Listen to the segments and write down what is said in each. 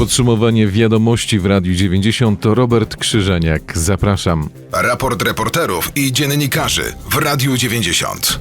Podsumowanie wiadomości w Radiu 90 to Robert Krzyżaniak. Zapraszam. Raport reporterów i dziennikarzy w Radiu 90.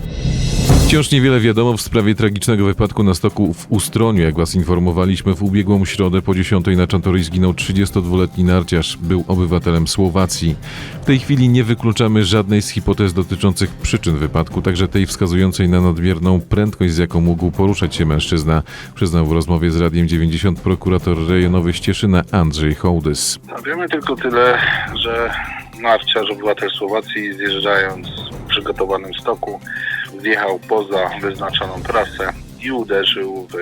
Wciąż niewiele wiadomo w sprawie tragicznego wypadku na stoku w Ustroniu. Jak was informowaliśmy, w ubiegłą środę po 10 na Czantoryj zginął 32-letni narciarz. Był obywatelem Słowacji. W tej chwili nie wykluczamy żadnej z hipotez dotyczących przyczyn wypadku, także tej wskazującej na nadmierną prędkość, z jaką mógł poruszać się mężczyzna, przyznał w rozmowie z Radiem 90 prokurator rejonowy Ścieszyna Andrzej Hołdys. Wiemy tylko tyle, że narciarz, obywatel Słowacji, zjeżdżając w przygotowanym stoku, wjechał poza wyznaczoną trasę i uderzył w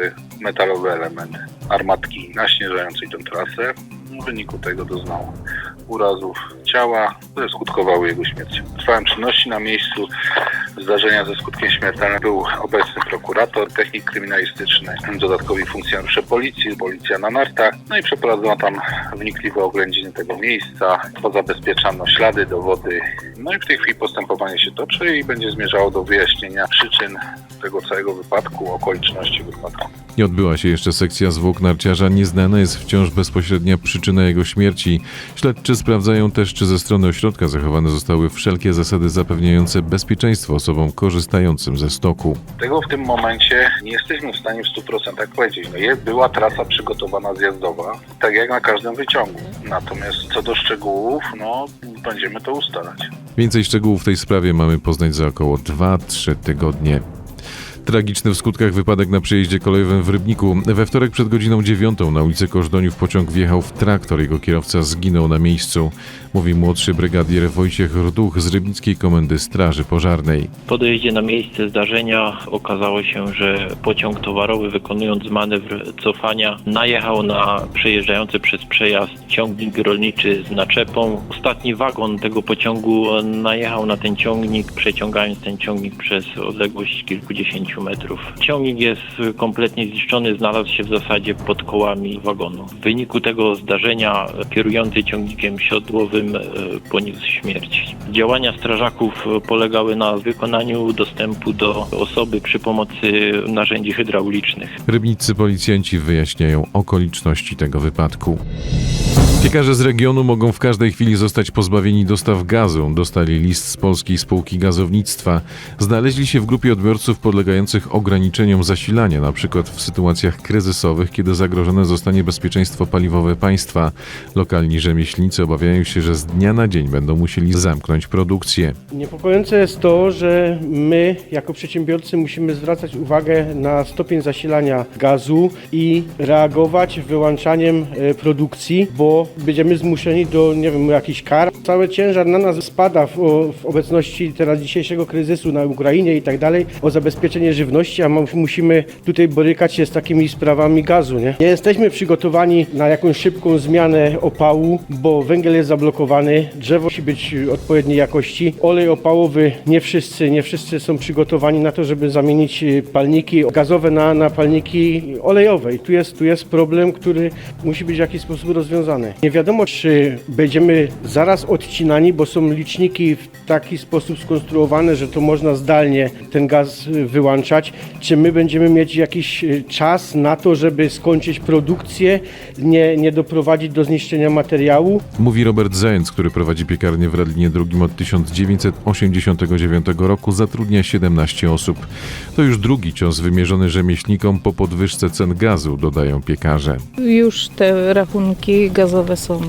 metalowy element armatki naśnieżającej tę trasę. W wyniku tego doznał urazów ciała, które skutkowały jego śmiercią. Trwałem czynności na miejscu zdarzenia ze skutkiem śmiertelnym. Był obecny prokurator, technik kryminalistyczny, dodatkowi funkcjonariusze policji, policja na nartach. No i przeprowadzono tam wnikliwe oględziny tego miejsca, pozabezpieczano ślady, dowody. No i w tej chwili postępowanie się toczy i będzie zmierzało do wyjaśnienia przyczyn tego całego wypadku, okoliczności wypadku. Nie odbyła się jeszcze sekcja zwłok narciarza. Nieznana jest wciąż bezpośrednia przyczyna jego śmierci. Śledczy sprawdzają też, czy ze strony ośrodka zachowane zostały wszelkie zasady zapewniające bezpieczeństwo osobom korzystającym ze stoku. Tego w tym momencie nie jesteśmy w stanie w 100% powiedzieć. No jest, była trasa przygotowana zjazdowa, tak jak na każdym wyciągu. Natomiast co do szczegółów, no będziemy to ustalać. Więcej szczegółów w tej sprawie mamy poznać za około 2-3 tygodnie. Tragiczny w skutkach wypadek na przejeździe kolejowym w Rybniku. We wtorek przed godziną dziewiątą na ulicy Kożdoniów pociąg wjechał w traktor. Jego kierowca zginął na miejscu, mówi młodszy brygadier Wojciech Rduch z Rybnickiej Komendy Straży Pożarnej. Po dojeździe na miejsce zdarzenia okazało się, że pociąg towarowy wykonując manewr cofania najechał na przejeżdżający przez przejazd ciągnik rolniczy z naczepą. Ostatni wagon tego pociągu najechał na ten ciągnik, przeciągając ten ciągnik przez odległość kilkudziesięciu metrów. Ciągnik jest kompletnie zniszczony, znalazł się w zasadzie pod kołami wagonu. W wyniku tego zdarzenia kierujący ciągnikiem siodłowym e, poniósł śmierć. Działania strażaków polegały na wykonaniu dostępu do osoby przy pomocy narzędzi hydraulicznych. Rybniccy policjanci wyjaśniają okoliczności tego wypadku. Piekarze z regionu mogą w każdej chwili zostać pozbawieni dostaw gazu. Dostali list z polskiej spółki gazownictwa. Znaleźli się w grupie odbiorców podlegających ograniczeniom zasilania, na przykład w sytuacjach kryzysowych, kiedy zagrożone zostanie bezpieczeństwo paliwowe państwa. Lokalni rzemieślnicy obawiają się, że z dnia na dzień będą musieli zamknąć produkcję. Niepokojące jest to, że my jako przedsiębiorcy musimy zwracać uwagę na stopień zasilania gazu i reagować wyłączaniem e, produkcji, bo będziemy zmuszeni do, nie wiem, jakichś kar. Cały ciężar na nas spada w, w obecności teraz dzisiejszego kryzysu na Ukrainie i tak dalej, o zabezpieczenie żywności, a mu- musimy tutaj borykać się z takimi sprawami gazu, nie? Nie jesteśmy przygotowani na jakąś szybką zmianę opału, bo węgiel jest zablokowany, drzewo musi być odpowiedniej jakości. Olej opałowy nie wszyscy, nie wszyscy są przygotowani na to, żeby zamienić palniki gazowe na, na palniki olejowe. I tu jest, tu jest problem, który musi być w jakiś sposób rozwiązany. Nie wiadomo, czy będziemy zaraz odcinani, bo są liczniki w taki sposób skonstruowane, że to można zdalnie ten gaz wyłączać. Czy my będziemy mieć jakiś e, czas na to, żeby skończyć produkcję, nie, nie doprowadzić do zniszczenia materiału? Mówi Robert Zając, który prowadzi piekarnię w Radlinie II od 1989 roku, zatrudnia 17 osób. To już drugi cios wymierzony rzemieślnikom po podwyżce cen gazu, dodają piekarze. Już te rachunki gazowe są e,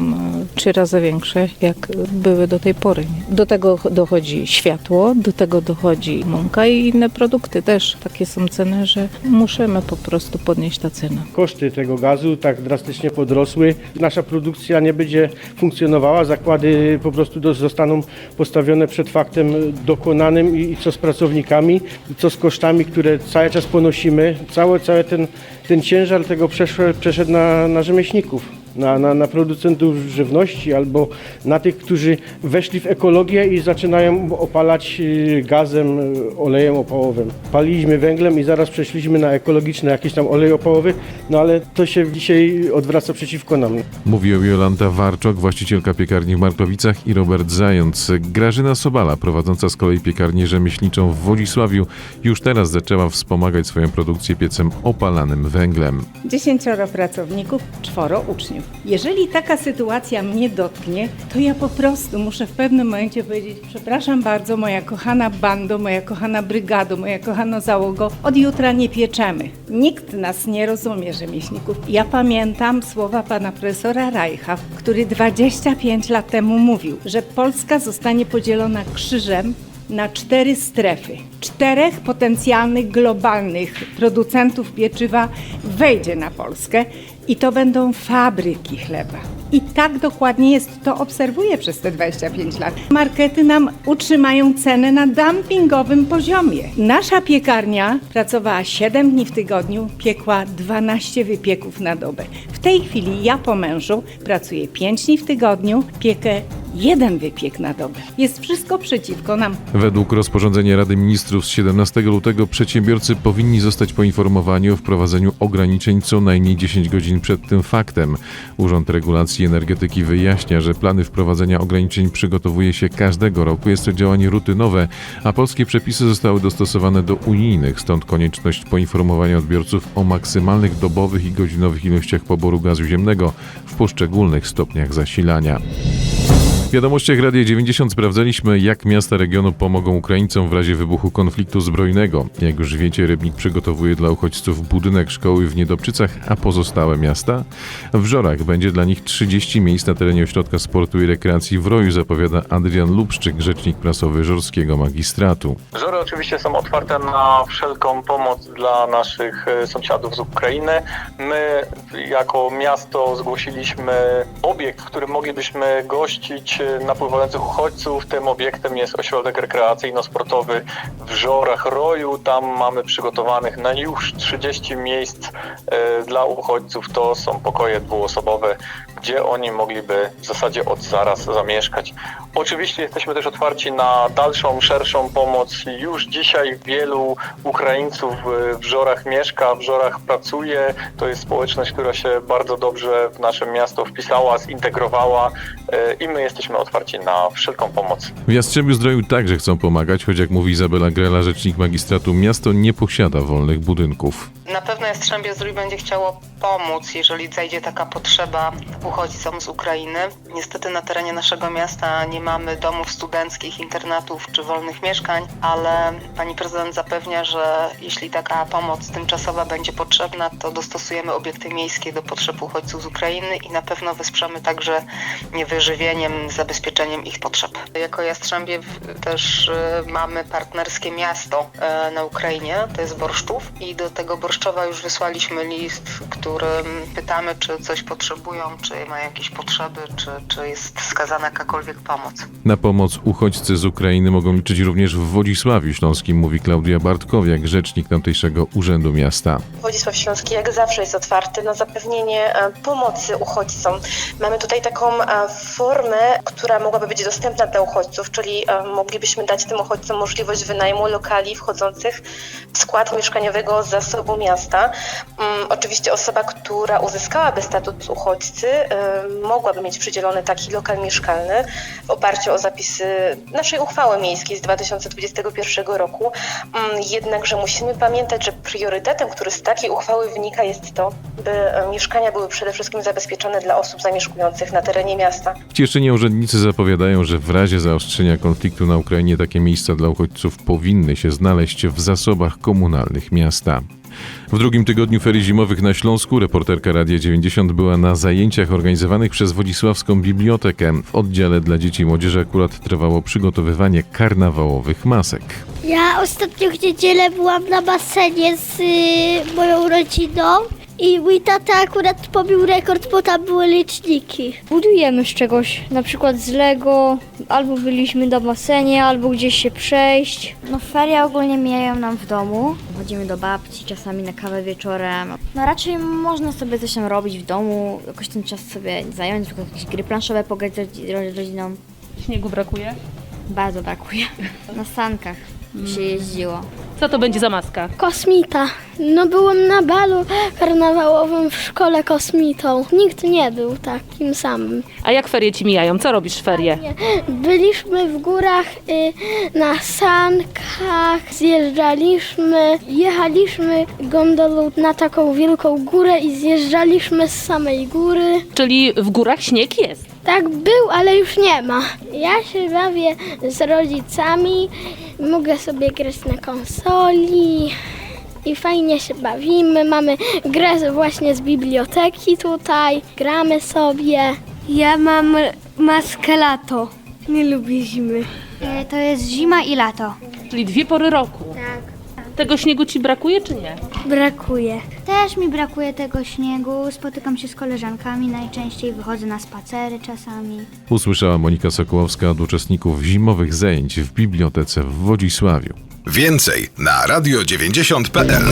trzy razy większe, jak były do tej pory. Do tego dochodzi światło, do tego dochodzi mąka i inne produkty też. Takie są ceny, że musimy po prostu podnieść ta cena. Koszty tego gazu tak drastycznie podrosły. Nasza produkcja nie będzie funkcjonowała, zakłady po prostu zostaną postawione przed faktem dokonanym i co z pracownikami, co z kosztami, które cały czas ponosimy. Cały, cały ten, ten ciężar tego przeszedł na, na rzemieślników. Na, na, na producentów żywności albo na tych, którzy weszli w ekologię i zaczynają opalać y, gazem, y, olejem opałowym. Paliliśmy węglem i zaraz przeszliśmy na ekologiczny jakiś tam olej opałowy, no ale to się dzisiaj odwraca przeciwko nam. Mówią Jolanta Warczok, właścicielka piekarni w Markowicach i Robert Zając. Grażyna Sobala, prowadząca z kolei piekarnię rzemieślniczą w Wodzisławiu, już teraz zaczęła wspomagać swoją produkcję piecem opalanym węglem. Dziesięcioro pracowników, czworo uczniów. Jeżeli taka sytuacja mnie dotknie, to ja po prostu muszę w pewnym momencie powiedzieć: Przepraszam bardzo, moja kochana bando, moja kochana brygado, moja kochana załogo, od jutra nie pieczemy. Nikt nas nie rozumie, rzemieślników. Ja pamiętam słowa pana profesora Reicha, który 25 lat temu mówił, że Polska zostanie podzielona krzyżem na cztery strefy. Czterech potencjalnych globalnych producentów pieczywa wejdzie na Polskę i to będą fabryki chleba. I tak dokładnie jest, to obserwuję przez te 25 lat. Markety nam utrzymają ceny na dumpingowym poziomie. Nasza piekarnia pracowała 7 dni w tygodniu, piekła 12 wypieków na dobę. W tej chwili ja po mężu pracuję 5 dni w tygodniu, piekę jeden wypiek na dobę. Jest wszystko przeciwko nam. Według rozporządzenia Rady Ministrów z 17 lutego przedsiębiorcy powinni zostać poinformowani o wprowadzeniu ograniczeń co najmniej 10 godzin przed tym faktem. Urząd Regulacji Energetyki wyjaśnia, że plany wprowadzenia ograniczeń przygotowuje się każdego roku. Jest to działanie rutynowe, a polskie przepisy zostały dostosowane do unijnych, stąd konieczność poinformowania odbiorców o maksymalnych dobowych i godzinowych ilościach poboru gazu ziemnego w poszczególnych stopniach zasilania. W wiadomościach Radia 90 sprawdzaliśmy, jak miasta regionu pomogą Ukraińcom w razie wybuchu konfliktu zbrojnego. Jak już wiecie, Rybnik przygotowuje dla uchodźców budynek szkoły w Niedobczycach, a pozostałe miasta? W Żorach będzie dla nich 30 miejsc na terenie ośrodka sportu i rekreacji w Roju, zapowiada Adrian Lubszczyk, rzecznik prasowy Żorskiego Magistratu. Żory oczywiście są otwarte na wszelką pomoc dla naszych e, sąsiadów z Ukrainy. My jako miasto zgłosiliśmy obiekt, w którym moglibyśmy gościć napływających uchodźców. Tym obiektem jest ośrodek rekreacyjno-sportowy w Żorach Roju. Tam mamy przygotowanych na już 30 miejsc e, dla uchodźców. To są pokoje dwuosobowe, gdzie oni mogliby w zasadzie od zaraz zamieszkać. Oczywiście jesteśmy też otwarci na dalszą, szerszą pomoc. Już dzisiaj wielu Ukraińców w Żorach mieszka, w Żorach pracuje. To jest społeczność, która się bardzo dobrze w nasze miasto wpisała, zintegrowała e, i my jesteśmy otwarci na wszelką pomoc. W Jastrzębiu Zdroju także chcą pomagać, choć jak mówi Izabela Grela, rzecznik magistratu, miasto nie posiada wolnych budynków. Na pewno Jastrzębie Zdrój będzie chciało pomóc, jeżeli zajdzie taka potrzeba uchodźcom z Ukrainy. Niestety na terenie naszego miasta nie mamy domów studenckich, internatów czy wolnych mieszkań, ale pani prezydent zapewnia, że jeśli taka pomoc tymczasowa będzie potrzebna, to dostosujemy obiekty miejskie do potrzeb uchodźców z Ukrainy i na pewno wesprzemy także niewyżywieniem, zabezpieczeniem ich potrzeb. Jako Jastrzębie też e, mamy partnerskie miasto e, na Ukrainie, to jest Borszczów i do tego Borszczowa już wysłaliśmy list, w którym pytamy, czy coś potrzebują, czy mają jakieś potrzeby, czy, czy jest wskazana jakakolwiek pomoc. Na pomoc uchodźcy z Ukrainy mogą liczyć również w Wodzisławiu Śląskim, mówi Klaudia Bartkowiak, rzecznik tamtejszego Urzędu Miasta. Władysław Śląski jak zawsze jest otwarty na zapewnienie e, pomocy uchodźcom. Mamy tutaj taką e, formę, która mogłaby być dostępna dla uchodźców, czyli e, moglibyśmy dać tym uchodźcom możliwość wynajmu lokali wchodzących w skład mieszkaniowego zasobu miasta. Mm, Oczywiście osoba, która uzyskałaby status uchodźcy, e, mogłaby mieć przydzielony taki lokal mieszkalny w oparciu o zapisy naszej uchwały miejskiej z 2021 roku. Mm, Jednakże musimy pamiętać, że priorytetem, który z takiej uchwały wynika, jest to, by e, mieszkania były przede wszystkim zabezpieczone dla osób zamieszkujących na terenie miasta. W Cieszynie urzędnicy zapowiadają, że w razie zaostrzenia konfliktu na Ukrainie takie miejsca dla uchodźców powinny się znaleźć w zasobach komunalnych miasta. W drugim tygodniu ferii zimowych na Śląsku reporterka Radia 90 była na zajęciach organizowanych przez Wodzisławską Bibliotekę. W oddziale dla dzieci i młodzieży akurat trwało przygotowywanie karnawałowych masek. Ja ostatnio w niedzielę byłam na basenie z y, moją rodziną I mój tata akurat pobił rekord, bo tam były liczniki. Budujemy z czegoś, na przykład z Lego, albo byliśmy na basenie, albo gdzieś się przejść. No ferie ogólnie mijają nam w domu. Chodzimy do babci, czasami na kawę wieczorem. No raczej można sobie coś tam robić w domu, jakoś ten czas sobie zająć, na przykład jakieś gry planszowe pograć z rodzi- rodziną. Śniegu brakuje? Bardzo brakuje. Na sankach się jeździło. Co to będzie za maska? Kosmita. No byłem na balu karnawałowym w szkole kosmitą. Nikt nie był takim samym. A jak ferie ci mijają? Co robisz w ferie? Byliśmy w górach y, na sankach, zjeżdżaliśmy, jechaliśmy gondolą na taką wielką górę i zjeżdżaliśmy z samej góry. Czyli w górach śnieg jest. Tak był, ale już nie ma. Ja się bawię z rodzicami, mogę sobie grać na konsoli i fajnie się bawimy. Mamy grę właśnie z biblioteki tutaj, gramy sobie. Ja mam maskę lato. Nie lubię zimy. E, To jest zima i lato. Czyli dwie pory roku. Tego śniegu ci brakuje czy nie? Brakuje. Też mi brakuje tego śniegu. Spotykam się z koleżankami najczęściej, wychodzę na spacery czasami. Usłyszała Monika Sokołowska od uczestników zimowych zajęć w bibliotece w Wodzisławiu. Więcej na radio90.pl.